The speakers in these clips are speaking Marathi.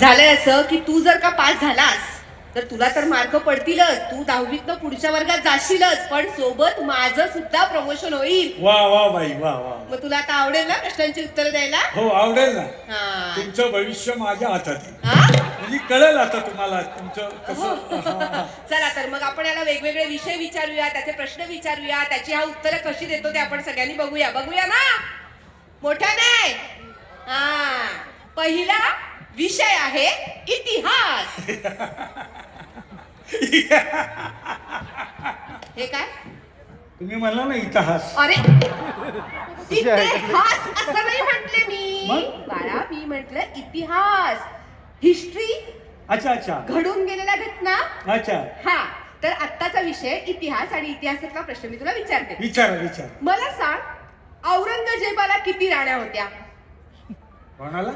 झालंय असं की तू जर का पास झालास तर तुला तर मार्क पडतीलच. तू दहावीत पुढच्या वर्गात जाशीलच पण सोबत माझं सुद्धा प्रमोशन होईल. वा वा बाई वा वा. मग तुला आता आवडेल ना प्रश्नांची उत्तरं द्यायला? हो आवडेल ना. हा. तुमचं भविष्य माझ्या हातात आहे. हा? म्हणजे कळेल आता तुम्हाला तुमचं कसं. हा. चला तर मग आपण याला वेगवेगळे विषय विचारूया त्याचे प्रश्न विचारूया त्याची हा उत्तरं कशी देतो ते आपण सगळ्यांनी बघूया. बघूया ना? मोठ्याने? हा. पहिला विषय आहे इतिहास. हे काय? तुम्ही म्हणला ना इतिहास. अरे इतिहास असं नाही म्हटले मी. मग? बाळा मी म्हटलं इतिहास. हिस्ट्री अच्छा अच्छा. घडून गेलेल्या घटना. अच्छा. हा तर आत्ताचा विषय इतिहास आणि इतिहासातला प्रश्न मी तुला विचारते. विचारा विचार. मला सांग औरंगजेबाला किती राण्या होत्या? कोणाला?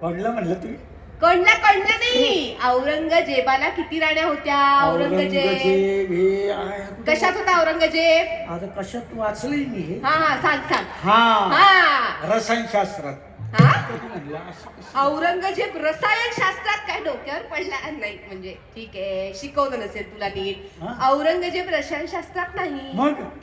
कोणला म्हणलं तुम्ही? कळल्या कळल्या नाही. औरंगजेबाला किती राण्या होत्या? औरंगजेब. औरंगजेब हे आहे कुठे? कशात होता औरंगजेब? आता कशात वाचलंय मी हे? हा हा सांग सांग. हा. हा. रसायनशास्त्रात. हा? औरंगजेब रसायन शास्त्रात काय डोक्यावर पडला नाही म्हणजे ठीक आहे शिकवलं नसेल तुला नीट हा? औरंगजेब रसायन शास्त्रात नाही?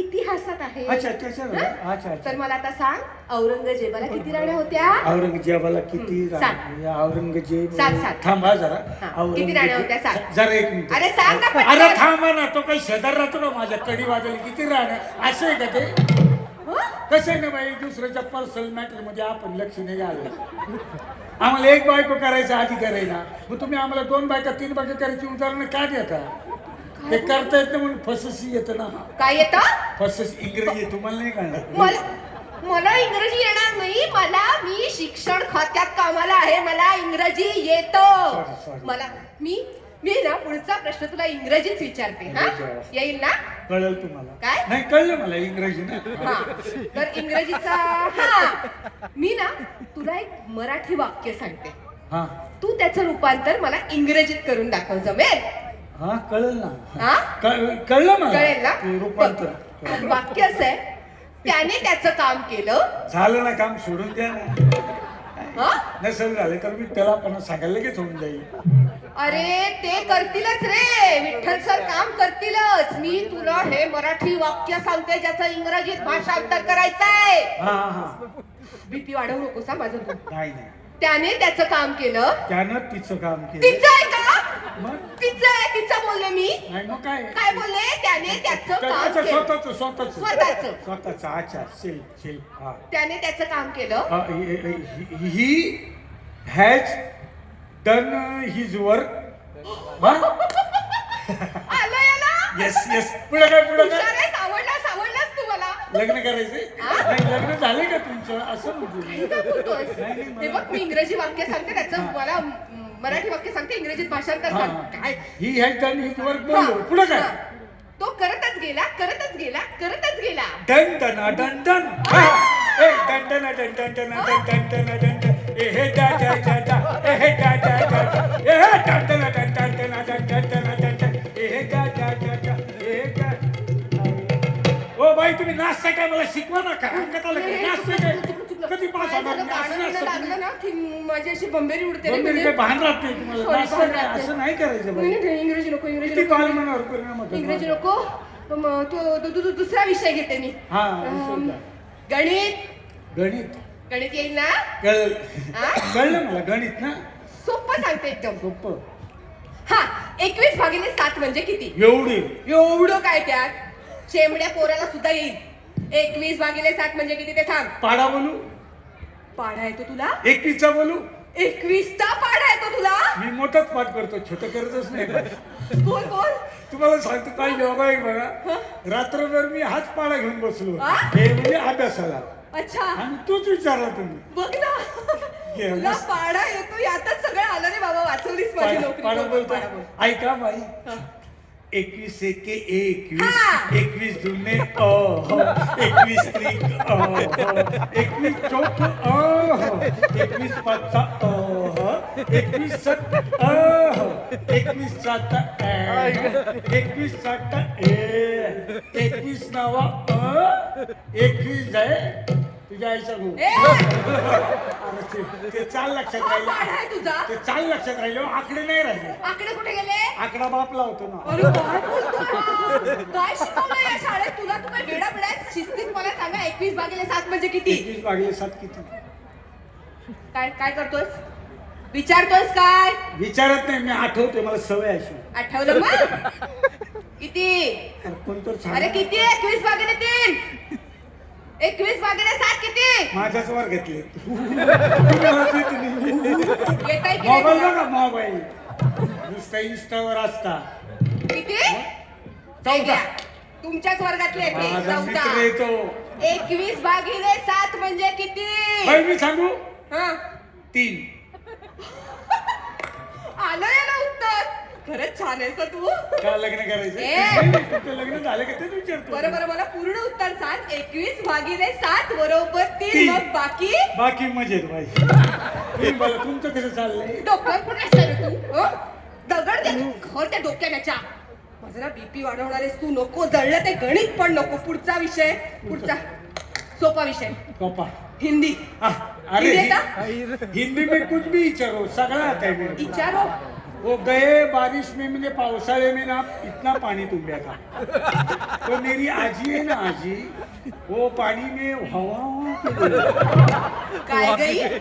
इतिहासात आहे अच्छा त्याच्यावर हा? अच्छा तर मला आता सांग औरंगजेबाला किती राण्या होत्या औरंगजेबाला किती हं, सांग. औरंगजेब सांग, सांग. थांबा जरा हा, किती राण्या होत्या? सांग. जरा एक मिनिट अरे सांग ना पटकन. अरे थांबा ना तो काही शेजार राहतो ना माझ्या कडी वाजवली किती राहणार असं आहे का ते? कसं ना बाई दुसऱ्याच्या पर्सनल मॅटरमध्ये आपण लक्ष नाही घालायचं. आम्हाला एक बायको करायचा अधिकार आहे ना मग तुम्ही आम्हाला दोन बायका तीन बायका करायची उदाहरणं काय देता? ते करता येत नाही म्हणून फससी येतं ना. काय येतं? फसस इंग्रजी तुम्हाला नाही कळणार. मला मला इंग्रजी येणार नाही मला मी शिक्षण खात्यात कामाला आहे मला इंग्रजी येत. Sorry. मला मी मी ना पुढचा प्रश्न तुला इंग्रजीच विचारते हा. येईल ना? कळलं तुम्हाला. काय? नाही कळलं मला इंग्रजी ना. हा तर इंग्रजीचा हा. मी ना तुला एक मराठी वाक्य सांगते. हा. तू त्याचं रूपांतर मला इंग्रजीत करून दाखव जमेल? हा कळलं ना. हा? कळ- कळलं मला. कळेल ना? ते रूपांतर. बघ, वाक्य असं आहे त्याने त्याचं काम केलं. झालं ना काम सोडून द्या ना. हा? नसेल झाले तर मी त्याला पण सांगायला लगेच होऊन जाईल. अरे ते करतीलच रे. विठ्ठल सर काम करतीलच. मी तुला हे मराठी वाक्य सांगते ज्याचं इंग्रजीत भाषांतर करायचंय हा हा हा. भीती वाढवू नकोस हा माझं तू नाही नाही. त्याने त्याचं काम केलं. त्यानं तिचं काम केलं. तिचं आहे का? मग? तिचं आहे तिचं बोलले मी. नाही मग काय? काय बोलले? त्याने त्याचं काम केलं. स्वतःच स्वतःच. स्वतःचं. स्वतःच. अच्छा हा. त्याने त्याचं काम केलं. He has done his work आलं याला? येस येस पुढे काय पुढे हुशार काय आहेस, आवडलास आवडलास तू मला. लग्न करायचंय नाही लग्न झाले का तुमचं? असं म्हणतो मी. काय बोलतोयस? नाही, नाही, हे मला- बघ मी इंग्रजी वाक्य सांगते त्याचं मला म, मराठी वाक्य सांगते इंग्रजीत भाषांतर सांग काय? He has done his work बोललो पुढे काय? हा. तो करतच गेला करतच गेला करतच गेला. डन डन डन डन ए डन done done done done done done done ओ बाई तुम्ही नाचता काय मला शिकवा ना कधी माझी अशी बंबेरी उडते भान राहते असं नाही करायचं नाही, इंग्रजी नको इंग्रजी किती मनावर परिणाम इंग्रजी नको तो दुसरा विषय घेते मी गणित गणित गणित येईल ना? कळलं. हा? कळलं मला गणित ना? सोपं सांगते एकदम. सोपं. हा एकवीस भागिले सात म्हणजे किती? एवढी. एवढं काय त्यात? शेमड्या पोराला सुद्धा येईल. एकवीस भागिले सात म्हणजे किती ते सांग? पाडा बोलू. पाढा येतो तुला? एकवीसचा बोलू. एकवीसचा पाढा येतो तुला? मी मोठाच पाठ करतो छोटं करतच नाही बोल बोल. तुम्हाला सांगतो काय योगा आहे बघा. रात्रभर मी हाच पाडा घेऊन बसलो. हा? हे म्हणजे अभ्यासाला. अच्छा. आणि तूच विचारला तुम्ही. बघ ना. तुला. पाढा येतो यातच सगळं आलं रे बाबा वाचवलीस माझी पाडा नोकरी. पाडा बोलतो बोल. ऐका बाई. हा. एकवीस एके एकवीस हा. एकवीस जुने अह एकवीस त्रिक अह एकवीस चौक अह एकवीस पाचचा अह एकवीस सत अह एकवीस सात एकवीस सात ए. एकवीस नावा अ एकवीस आहे. तुझ्या आईचा भाऊ ए! अरे ते- ते चाल लक्षात हा राहिलं आहे तुझा? ते चाल लक्षात राहिलं. आकडे नाही राहिले. आकडे कुठे गेले? आकडा बापला होतो ना. अरे काय बोलतोय हा? काय शिकवलं या शाळेत? तुला तू काय वेडा बिडा आहेस? शिस्तीत मला सांगा एकवीस भागिले सात म्हणजे किती? एकवीस भागिले सात किती? काय काय करतोस विचारतोस काय? विचारत नाही मी आठवते मला सवय अशी. आठवलं मग? किती? अरे कोणतर अरे किती? एकवीस भागिले तीन. एकवीस भागिले सात किती? माझ्याच वर घेतले. मोबाईल? बघा मोबाईल. नुसता इंस्टावर असता. किती? चौदा. तुमच्याच वर्गातले आहेत हे, माझा चौदा. मित्र येतो एकवीस भागिले सात म्हणजे किती? बाई मी सांगू? हा. तीन. आलं ना उत्तर. खरंच छान आहेस तू. का लग्न करायचं? ए. तुमचं लग्न झालं का तेच विचारतो बरं बरं मला पूर्ण उत्तर सांग. एकवीस भागिले सात बरोबर तीन. तीन. मग बाकी? बाकी मजेत बाई तुम्ही बोला तुमचं कसं चाललंय? डोक्यावर कुठे असतं रे तू? हं? दगड दे. घर त्या डोक्याच्या माझं ना बीपी वाढवणारेस तू. नको जळलं ते गणित पण नको. पुढचा विषय. पुढचा सोपा विषय. कपा हिंदी. आह, अरे हिंदी हिंदी में कुछ भी विचारो सगळा आता है मेरे को. विचारो वो गए बारिश में म्हणजे पावसाळे में ना इतना पानी तुम गया था। तो मेरी आजी है ना आजी वो पानी में हवा हवा की गई। काय गई?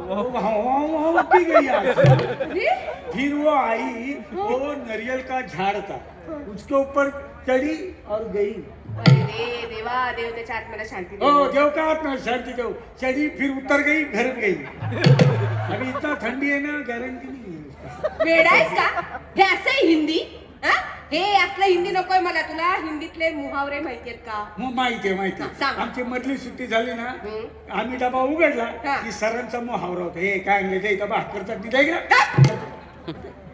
वो हवा हवा की गई आजी। अरे, फिर वो आई वो नारियल का झाड़ था। उसके ऊपर चढ़ी और गई। अरे देवा देव त्याच्या आत्म्याला शांती दे. ओ देव का आत्मा शांति फिर उतर गई घर गई अभी इतना ठंडी है ना गारंटी नहीं है उसका। का हे असं आहे हिंदी हा? हे असलं हिंदी नकोय मला तुला हिंदीतले मुहावरे माहितीयेत का मग माहिती आहे माहिती हा, आहे. सांग. आमची मधली सुट्टी झाली ना हम्म. आम्ही डबा उघडला हा. की सरांचा मुहावरा होता हे काय आणले ते इथं भाकरचा दिलाय का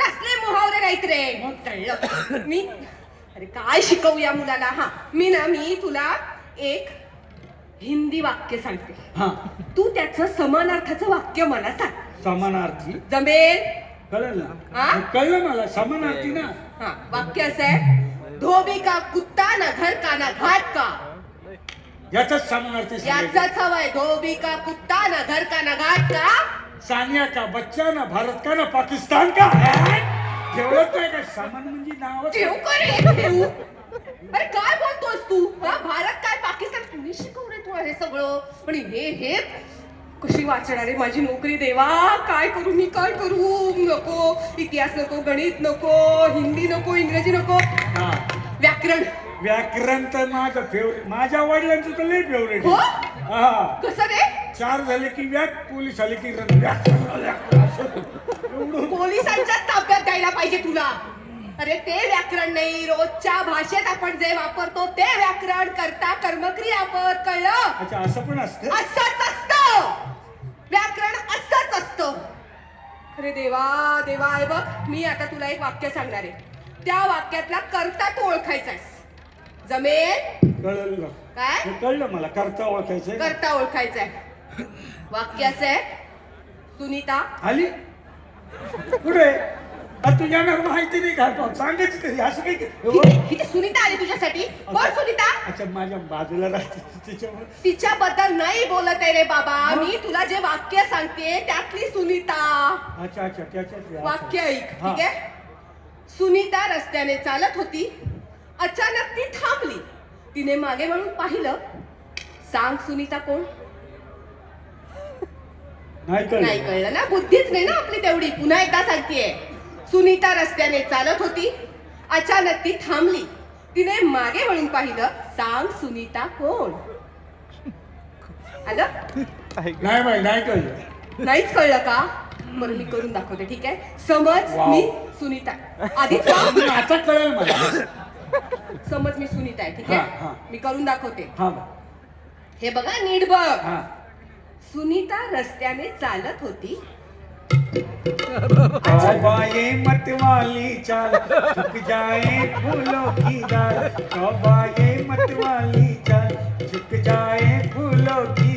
कसले मुहावरे नाहीत रे मग? मी अरे काय शिकवू या मुलाला? हा मी ना मी तुला एक हिंदी वाक्य सांगते. हा. तू त्याचं समानार्थाचं वाक्य मला सांग. समानार्थी? जमेल? कळलं हा? ना कळलं मला. समानार्थी ना? हा वाक्य असं आहे. धोबी का कुत्ता ना घर का ना घाट का? याचाच समानार्थी सांगायचं. याचाच हवाय धोबी का कुत्ता ना घर का ना घाट का? सानिया का बच्चा ना भारत का ना पाकिस्तान का? ठेवत नाही का? सामान म्हणजे नाव ठेवू का रे ठेवू. अरे काय बोलतोस तू? हा भारत काय पाकिस्तान कुणी शिकवलंय तुला हे सगळं? पण हे हे कशी वाचणार आहे माझी नोकरी देवा? काय करू मी काय करू? नको इतिहास नको गणित नको हिंदी नको इंग्रजी नको. हा. व्याकरण. व्याकरण तर माझं फेवरेट माझ्या वडिलांचं तर लय फेवरेट हो? हा. कसं रे? चार झाले की व्याक पोलीस आले की रन. एवढं पोलिसांच्या ताब्यात द्यायला पाहिजे तुला. अरे ते व्याकरण नाही रोजच्या भाषेत आपण जे वापरतो ते व्याकरण करता कर्मक्रियापद कळलं? अच्छा असं पण असतं? असंच असतं. व्याकरण असंच असतं. अरे देवा देवा आहे बघ मी आता तुला एक वाक्य सांगणार आहे. त्या वाक्यातला कर्ता तू ओळखायचास जमेल? कळलं. काय? कळलं मला करता ओळखायचंय कर्ता ओळखायचाय वाक्य आहे सुनीता. आली? कुठे? आ, तू येणार माहिती नाही का? तो सांगायची तरी असं काही सुनीता आली तुझ्यासाठी. कोण सुनीता. अच्छा माझ्या बाजूला राहते तिच्यावर तिच्याबद्दल नाही बोलत आहे रे बाबा. मी तुला जे वाक्य सांगते त्यातली सुनीता. अच्छा अच्छा त्याच्यात वाक्य ऐक. ठीक आहे? सुनीता रस्त्याने चालत होती. अचानक ती थांबली. तिने मागे वळून पाहिलं. सांग सुनीता कोण? नाही नाही कळलं ना? बुद्धीच नाही ना आपली तेवढी. पुन्हा एकदा सांगतेय सुनीता रस्त्याने चालत होती. अचानक ती थांबली. तिने मागे वळून पाहिलं सांग सुनीता कोण? आलं नाही बाई नाही कळलं. नाहीच कळलं का? बरं मी करून दाखवते ठीक आहे? समज वाव. मी सुनीता. आधीच? नाही, आता कळलं मला. समज मी सुनीता आहे ठीक हा, हा. आहे मी करून दाखवते. हा हे बघा नीट बघ. हा. सुनीता रस्त्याने चालत होती. तौबा ये मत वाली चाल झुक जाए फूलों की डाल तौबा ये मत वाली चाल झुक जाए फूलों की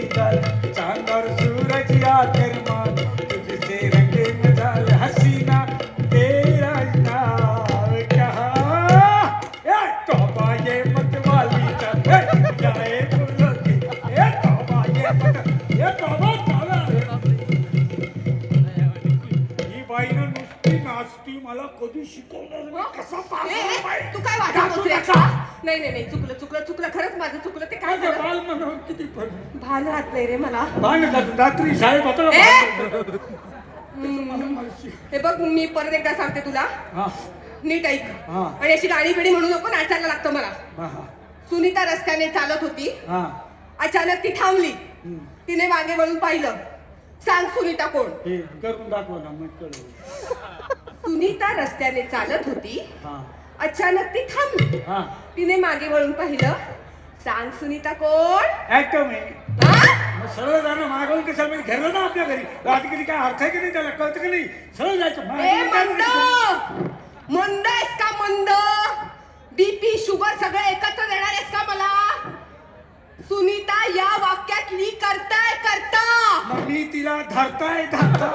तू काय बोलतोय नका. नाही नाही नाही चुकलं चुकलं चुकलं खरंच माझं चुकलं ते काय झालं? बाल मनोहर किती पण. भान राहत नाही रे मला. घालून रात्री होतो माहिती. हे बघ मी परत एकदा सांगते तुला. हा. नीट ऐक. आणि अशी गाणी बिडी म्हणू नको नाचायला लागतं मला. सुनीता रस्त्याने चालत होती. हा. अचानक ती थांबली. तिने मागे वळून पाहिलं. सांग सुनीता कोण? करून दाखव ना सुनीता रस्त्याने चालत होती अचानक ती थांबली. तिने मागे वळून पाहिलं सांग सुनीता कोण? ऐकतो मी. हा? मग सरळ जाणं मागवून कसं मी घरलं ना आपल्या घरी. आता कधी काय अर्थ आहे की नाही त्याला? कळतं की नाही? सरळ जायचं. ए मागवून काय मंद! नाही. मंद आहेस का मंद? बीपी शुगर सगळं एकत्र देणार आहेस का मला? सुनीता या वाक्यातली करताय करता. मग मी तिला धरताय धरता.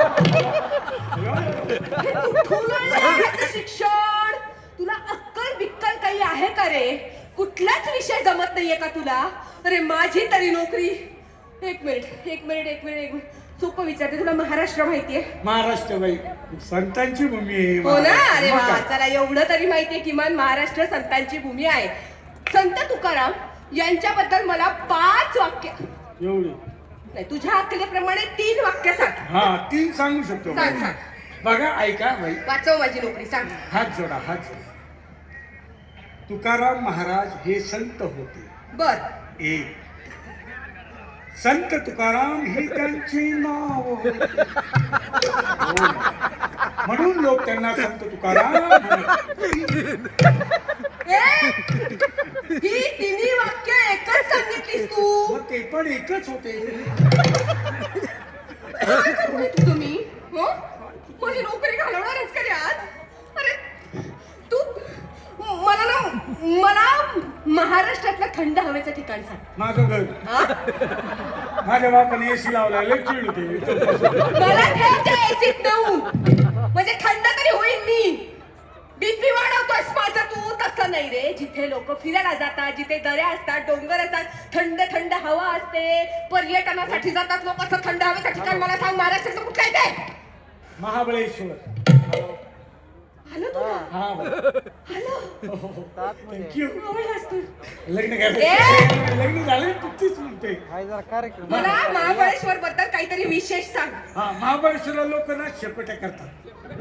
हे शिक्षण? तुला अक्कल बिक्कल काही आहे का रे? कुठलाच विषय जमत नाहीये का तुला? अरे माझी तरी नोकरी. एक मिनिट एक मिनिट एक मिनिट एक मिनिट. सोपं विचारते तुला महाराष्ट्र माहितीये महाराष्ट्र बाई संतांची भूमी आहे हो ना? अरे मग वा काय? चला एवढं तरी माहितीये किमान महाराष्ट्र संतांची भूमी आहे. संत तुकाराम यांच्याबद्दल मला पाच वाक्य. एवढी. नाही तुझ्या अक्कलेप्रमाणे तीन वाक्य सांग. हा तीन सांगू शकतो. सांग, सांग. बघा ऐका बाई. वाचव माझी नोकरी सांग. हात जोडा हात जोडा. तुकाराम महाराज हे संत होते. बर. एक. संत तुकाराम हे त्यांचे नाव होते. हो. म्हणून लोक त्यांना संत तुकाराम म्हणत. ए, ही तिन्ही वाक्य एकच सांगितलीस तू पण एकच होते. मी हो? माझी नोकरी घालवणारच का रे आज? अरे तू मला ना मला महाराष्ट्रातलं थंड हवेचं ठिकाण सांग. माझं घर. हा? माझ्या बापाने एसी लावला लय चिड होते. मला त्या एसीत नेऊन म्हणजे थंड तरी होईल मी. बीपी वाढवतोस माझं तू तसं नाही रे. जिथे लोक फिरायला जातात जिथे दऱ्या असतात डोंगर असतात थंड थंड हवा असते. पर्यटनासाठी जातात लोक असं थंड हवेचं ठिकाण मला सांग महाराष्ट्राचं कुठलं आहे ते? महाबळेश्वर. हॅलो तुला? हा. हॅलो. थँक्यू आवडलास तू. लग्न! करायचं. लग्न झाले तुझीच म्हणते. हाय जरा कार्यक्रम. मला महाबळेश्वर बद्दल काहीतरी विशेष सांग. हा महाबळेश्वरला लोक ना शेपट्या करतात.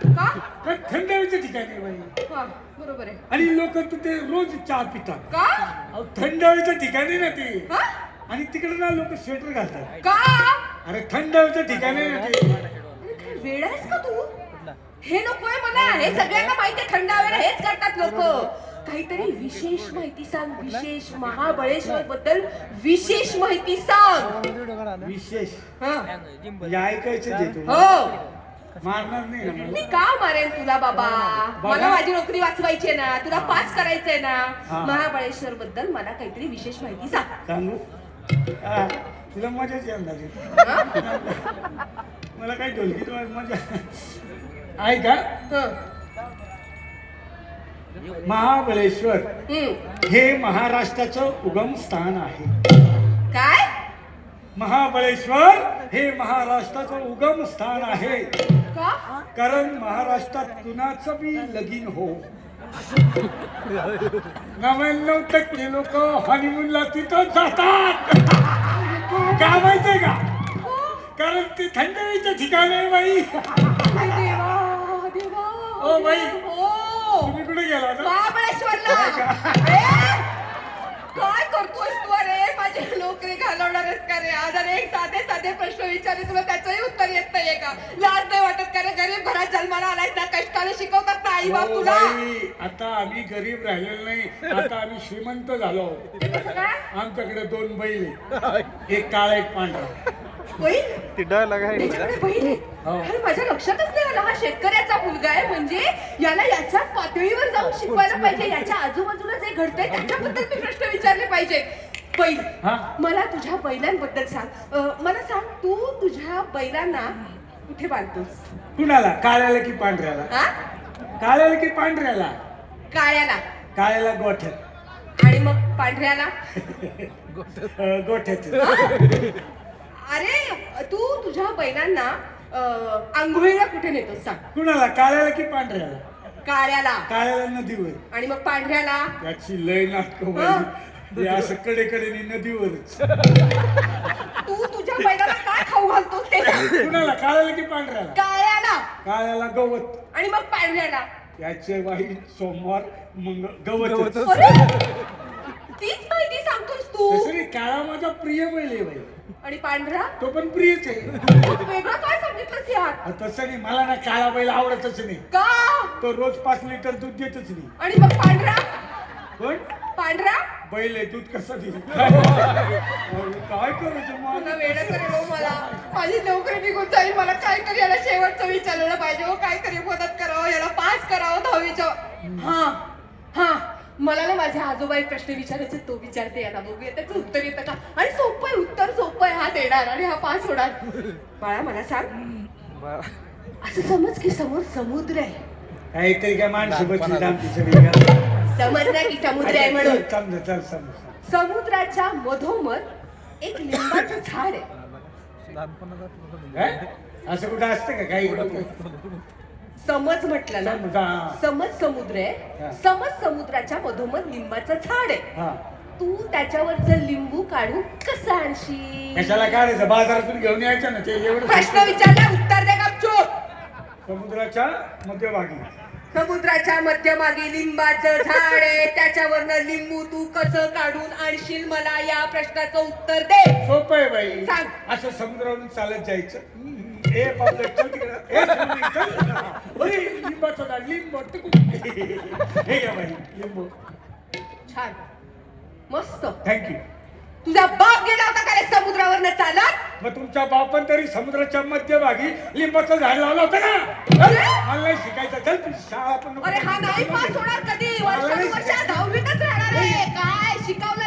का? कारण थंड हवेचं ठिकाण आहे बाई? हा बरोबर आहे. आणि लोक तिथे रोज चहा पितात. का? अहो, थंड हवेचं ठिकाण आहे ना ते. हा? आणि तिकडे ना लोक स्वेटर घालतात. का? अरे थंड हवेचं ठिकाण आहे ना ते. अरे काय वेळ आहेस का तू? हे नकोय मला हे सगळ्यांना माहिती आहे थंड हवेला हेच करतात लोक. काहीतरी विशेष माहिती सांग विशेष महाबळेश्वर बद्दल विशेष माहिती सांग. विशेष. हा. हे ऐकायचं हो. मारणार नाही ना मी का मारेन तुला बाबा? मला माझी नोकरी वाचवायची आहे ना. तुला पास करायचंय ना. हा. महाबळेश्वर बद्दल मला काहीतरी विशेष माहिती सांग. सांगू? हा, तुला मजाच येणार आहे. हा? मला काय ढोलकी मजा ऐका. महाबळेश्वर हं. महाराष्ट्राचं उगम स्थान आहे. काय? महाबळेश्वर हे महाराष्ट्राचं उगम स्थान आहे. कारण महाराष्ट्रात कुणाचं बी लगीन हो. नव्याण्णव टक्के लोक हनीमूनला तिथं जातात. का माहितीये का? कारण ते थंडीचं ठिकाण आहे. बाई देवा देवा ओ बाई. हो. तुम्ही कुठे गेला ना महाबळेश्वरला. ए! काय करतोयस तू अरे? माझी नोकरी घालवणारच का रे? आज अरे एक साधे साधे प्रश्न विचारले तुला त्याचंही उत्तर येत नाहीये का? लाज नाही वाटत का रे? गरीब घरात जन्माला आलायस ना कष्टाने शिकवतात ना आई बाप हो तुला? बाई, आता आम्ही गरीब राहिलेलो नाही. आता आम्ही श्रीमंत झालो ते कसं काय? आमच्याकडे दोन बैल आहे. एक काळा एक पांढरा. ती डायलॉग आहे त्याच्याकडे बहीण आहे. हो. अरे माझ्या लक्षातच नाही आला. हा शेतकऱ्याचा मुलगा आहे म्हणजे याला याच्या पातळीवर जाऊन शिकवायला पाहिजे. याच्या आजूबाजूला जे घडतंय त्याच्याबद्दल मी प्रश्न विचारले पाहिजे. बैल हा. मला तुझ्या बैलांबद्दल सांग. अं, मला सांग तू तुझ्या बैलांना कुठे बांधतोस? कुणाला? काळ्याला की पांढऱ्याला? हा? काळ्याला की पांढऱ्याला? काळ्याला. काळ्याला गोठ्यात. आणि मग पांढऱ्याला? गोठ्यात. अरे तू तुझ्या बैलांना अं, आंघोळीला कुठे नेतो सांग? कुणाला? काळ्याला की पांढऱ्याला? काळ्याला. काळ्याला नदीवर. आणि मग पांढऱ्याला? त्याची लय नाटक हे. असं कडेकडेने नदीवरच. तू तुझ्या बैलाला काय खाऊ घालतोस ते सांग. कुणाला? काळ्याला की पांढऱ्याला? काळ्याला. काळ्याला गवत. आणि मग पांढऱ्याला. याचे वाई सोमवार मग गवत अरे, तीच माहिती सांगतोस तू. काळा माझा प्रिय बैल आहे बाई. आणि पांढरा? तो पण प्रियच आहे. वेगळं काय सांगितलंस यात तसं नाही मला ना काळा बैल आवडतच नाही. का? तो रोज पाच लिटर दूध देतच नाही. आणि मग पांढरा? पण? पांढरा? बैल आहे दूध कसं देईल? काय करायचं पुन्हा मला वेळ करेल हो मला. माझी नोकरी निघून जाईल मला काहीतरी याला शेवटचं विचारलं पाहिजे. हो काहीतरी मदत करावं याला पास करावं दहावीच्या हा हा. मला ना माझे आजोबा एक प्रश्न विचारायचे तो विचारते याला बघूया त्याचं उत्तर येतं का? आणि सोपं आहे उत्तर सोपं आहे हा देणार आणि हा पास होणार. बाळा मला सांग. असं समज की समोर समुद्र आहे. काहीतरी काय माणसं बसली आमची सगळी का? समज ना की समुद्र आहे म्हणून. समजा चल समजा समुद्राच्या मधोमध एक लिंबाचं झाड आहे? असं कुठं असतं का? काही समज म्हटलं ना. समजा हा. समज समुद्र हा. आहे समज समुद्राच्या मधोमध लिंबाचं झाड आहे. हा. तू त्याच्यावरचं लिंबू काढून कसं आणशील? कशाला काढायचं? बाजारातून घेऊन यायचं ना ते एवढं प्रश्न विचारला उत्तर दे गपचूप. समुद्राच्या मध्यभागी. समुद्राच्या मध्यमागी लिंबाचं झाड आहे. त्याच्यावरनं लिंबू तू कसं काढून आणशील मला या प्रश्नाचं उत्तर दे. सोपं आहे बाई. सांग. असं समुद्रावरून चालत जायचं. ए पावलं चल तिकडं ए समुद्री, चल. अरे, लिंबाचं झाड लिंब हे घ्या बाई लिंबू. छान. मस्त. थँक्यू तुझा बाप गेला होता का रे समुद्रावरनं चालत? मग तुमच्या बापन तरी समुद्राच्या मध्यभागी लिंबाचं झाड लावलं होतं ना? अरे, मला नाही शिकायचं. चल तू शाळा पण नको. अरे हा नाही पास होणार कधी? वर्षानुवर्ष दहावीतच राहणार आहे. काय शिकवलं